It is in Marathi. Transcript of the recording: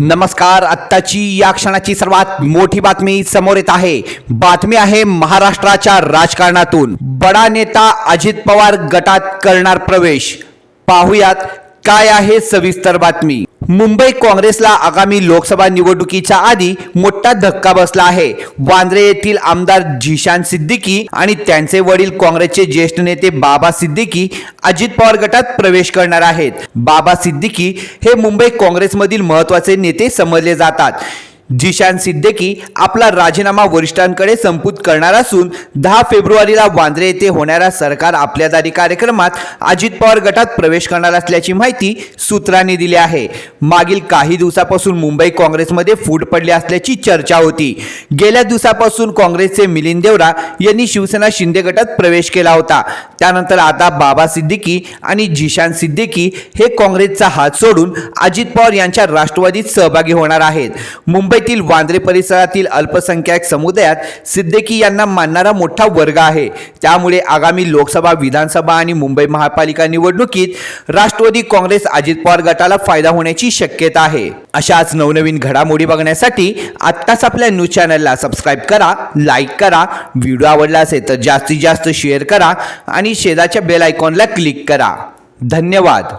नमस्कार आत्ताची या क्षणाची सर्वात मोठी बातमी समोर येत आहे. बातमी आहे महाराष्ट्राच्या राजकारणातून. बडा नेता अजित पवार गटात करणार प्रवेश. पाहुयात काय आहे सविस्तर बातमी. मुंबई काँग्रेसला आगामी लोकसभा निवडणुकीच्या आधी मोठा धक्का बसला आहे. वांद्रे येथील आमदार झिशान सिद्दीकी आणि त्यांचे वडील काँग्रेसचे ज्येष्ठ नेते बाबा सिद्दीकी अजित पवार गटात प्रवेश करणार आहेत. बाबा सिद्दीकी हे मुंबई काँग्रेसमधील महत्त्वाचे नेते समजले जातात. जिशान सिद्दीकी आपला राजीनामा वरिष्ठांकडे संपुत करणार असून दहा फेब्रुवारीला वांद्रे येथे होणाऱ्या सरकार आपल्यादारी कार्यक्रमात अजित पवार गटात प्रवेश करणार असल्याची माहिती सूत्रांनी दिली आहे. मागील काही दिवसापासून मुंबई काँग्रेसमध्ये फूट पडली असल्याची चर्चा होती. गेल्या दिवसापासून काँग्रेसचे मिलिंद देवरा यांनी शिवसेना शिंदे गटात प्रवेश केला होता. त्यानंतर आता बाबा सिद्दीकी आणि जिशान सिद्दीकी हे काँग्रेसचा हात सोडून अजित पवार यांच्या राष्ट्रवादीत सहभागी होणार आहेत. मुंबई मुंबईतील वांद्रे परिसरातील अल्पसंख्याक समुदायात सिद्दीकी यांना मानणारा मोठा वर्ग आहे. त्यामुळे आगामी लोकसभा विधानसभा आणि मुंबई महापालिका निवडणुकीत राष्ट्रवादी काँग्रेस अजित पवार गटाला फायदा होण्याची शक्यता आहे. अशाच नवनवीन घडामोडी बघण्यासाठी आत्ताच आपल्या न्यूज चॅनलला सबस्क्राईब करा लाईक करा व्हिडिओ आवडला असेल तर जास्तीत जास्त शेअर करा आणि शेजारच्या बेल आयकॉनला क्लिक करा. धन्यवाद.